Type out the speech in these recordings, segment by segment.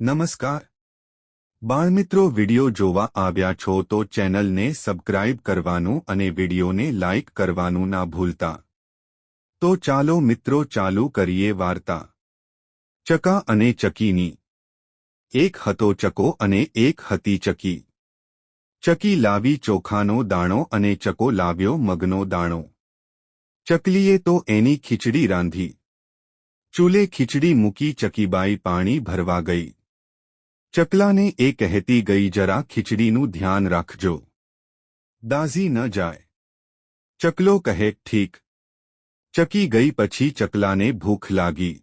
નમસ્કાર. બાળમિત્રો વિડિયો જોવા આવ્યા છો તો ચેનલને સબસ્ક્રાઇબ કરવાનું અને વિડિયોને લાઇક કરવાનું ના ભૂલતા. તો ચાલો મિત્રો ચાલુ કરીએ વાર્તા. ચકા અને ચકીની. એક હતો ચકો અને એક હતી ચકી. ચકી લાવી ચોખાનો દાણો અને ચકો લાવ્યો મગનો દાણો. ચકલીએ તો એની ખીચડી રાંધી. ચૂલે ખીચડી મૂકી ચકીબાઈ પાણી ભરવા ગઈ. ચકલાને એ કહેતી ગઈ, જરા ખીચડીનું ધ્યાન રાખજો. દાઝી ન જાય. ચકલો કહે, ઠીક. ચકી ગઈ પછી ચકલાને ભૂખ લાગી.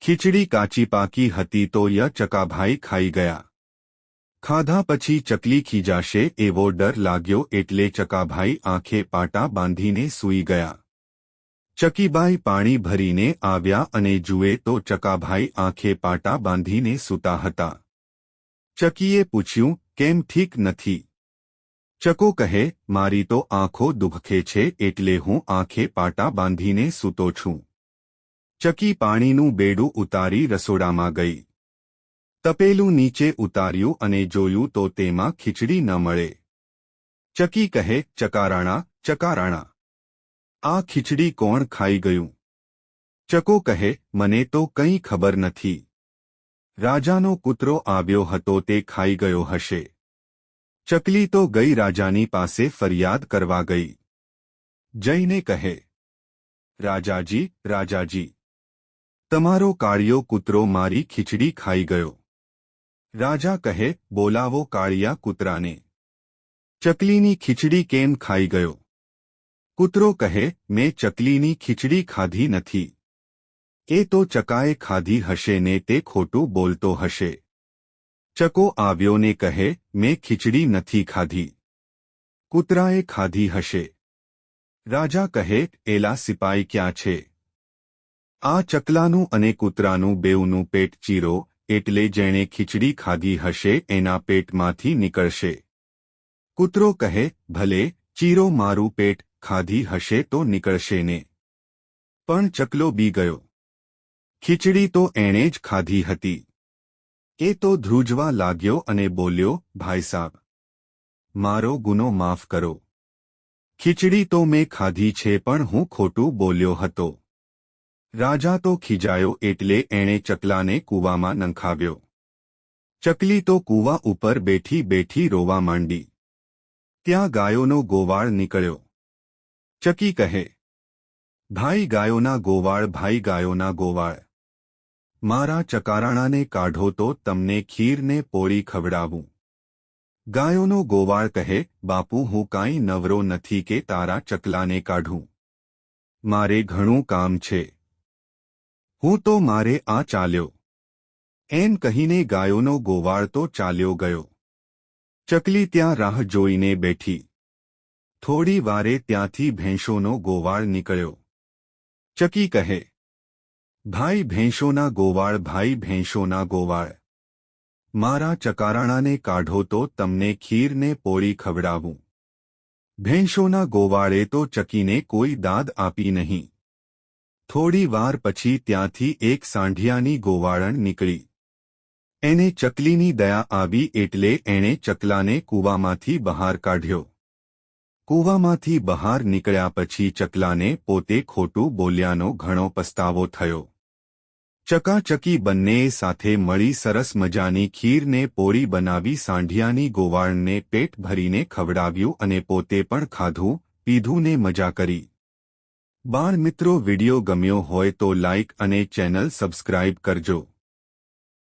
ખીચડી કાચી પાકી હતી તો ય ચકાભાઈ ખાઈ ગયા. ખાધા પછી ચકલી ખીજાશે એવો ડર લાગ્યો એટલે ચકાભાઈ આંખે પાટા બાંધીને સૂઈ ગયા. ચકીબાઈ પાણી ભરીને આવ્યા અને જુએ તો ચકાભાઈ આંખે પાટા બાંધીને સૂતા હતા. ચકીએ પૂછ્યું, કેમ ઠીક નથી? ચકો કહે, મારી તો આંખો દુભખે છે એટલે હું આંખે પાટા બાંધીને સૂતો છું. ચકી પાણીનું બેડું ઉતારી રસોડામાં ગઈ. તપેલું નીચે ઉતાર્યું અને જોયું તો તેમાં ખીચડી ન મળે. ચકી કહે, ચકારાણા ચકારાણા. આ ખીચડી કોણ ખાઈ ગયું? ચકો કહે, મને તો કંઈ ખબર નથી. રાજાનો કૂતરો આવ્યો હતો તે ખાઈ ગયો હશે. ચકલી તો ગઈ રાજાની પાસે ફરિયાદ કરવા ગઈ. જઈને કહે, રાજાજી રાજાજી, તમારો કાળિયો કૂતરો મારી ખીચડી ખાઈ ગયો. રાજા કહે, બોલાવો કાળિયા કૂતરાને. ચકલીની ખીચડી કેમ ખાઈ ગયો? કૂતરો કહે, મેં ચકલીની ખીચડી ખાધી નથી. એ તો ચકાએ ખાધી હશે ને તે ખોટું બોલતો હશે. ચકો આવ્યો ને કહે, મેં ખીચડી નથી ખાધી. કૂતરાએ ખાધી હશે. રાજા કહે, એલા સિપાઈ ક્યાં છે? આ ચકલાનું અને કૂતરાનું બેઉનું પેટ ચીરો, એટલે જેણે ખીચડી ખાધી હશે એના પેટમાંથી નીકળશે. કૂતરો કહે, ભલે, ચીરો મારું પેટ ખાધી હશે તો નીકળશે ને. પણ ચકલો બી ગયો. ખીચડી તો એણે જ ખાધી હતી. એ તો ધ્રુજવા લાગ્યો અને બોલ્યો, ભાઈ સાહેબ મારો ગુનો માફ કરો. ખીચડી તો મેં ખાધી છે પણ હું ખોટું બોલ્યો હતો. રાજા તો ખીજાયો એટલે એણે ચકલાને કૂવામાં નંખાવ્યો. ચકલી તો કૂવા ઉપર બેઠી બેઠી રોવા માંડી. ત્યાં ગાયોનો ગોવાળ નીકળ્યો. ચકી કહે, ભાઈ ગાયોના ગોવાળ, ભાઈ ગાયોના ગોવાળ. મારા ચકારાણાને કાઢો તો તમને ખીરને પોળી ખવડાવું. ગાયોનો ગોવાળ કહે, બાપુ, હું કાંઈ નવરો નથી કે તારા ચકલાને કાઢું. મારે ઘણું કામ છે. હું તો મારે આ ચાલ્યો. એમ કહીને ગાયોનો ગોવાળ તો ચાલ્યો ગયો. ચકલી ત્યાં રાહ જોઈને બેઠી. થોડી વારે ત્યાંથી ભેંસોનો ગોવાળ નીકળ્યો. ચકી કહે ભાઈ ભેંસોના ગોવાળ, ભાઈ ભેંસોના ગોવાળ. મારા ચકારાણાને કાઢો તો તમને ખીરને પોળી ખવડાવું. ભેંસોના ગોવાળે તો ચકીને કોઈ દાદ આપી નહીં. થોડી વાર પછી ત્યાંથી એક સાંઢિયાની ગોવાળણ નીકળી. એને ચકલીની દયા આવી એટલે એણે ચકલાને કૂવામાંથી બહાર કાઢ્યો. કૂવામાંથી બહાર નીકળ્યા પછી ચકલાને પોતે ખોટું બોલ્યાનો ઘણો પસ્તાવો થયો. ચકાચકી બંનેએ સાથે મળી સરસ મજાની ખીરને પોરી બનાવી સાંઢિયાની ગોવાળને પેટ ભરીને ખવડાવ્યું અને પોતે પણ ખાધું, પીધું ને મજા કરી. બાળ મિત્રો વિડિયો ગમ્યો હોય તો લાઇક અને ચેનલ સબસ્ક્રાઇબ કરજો.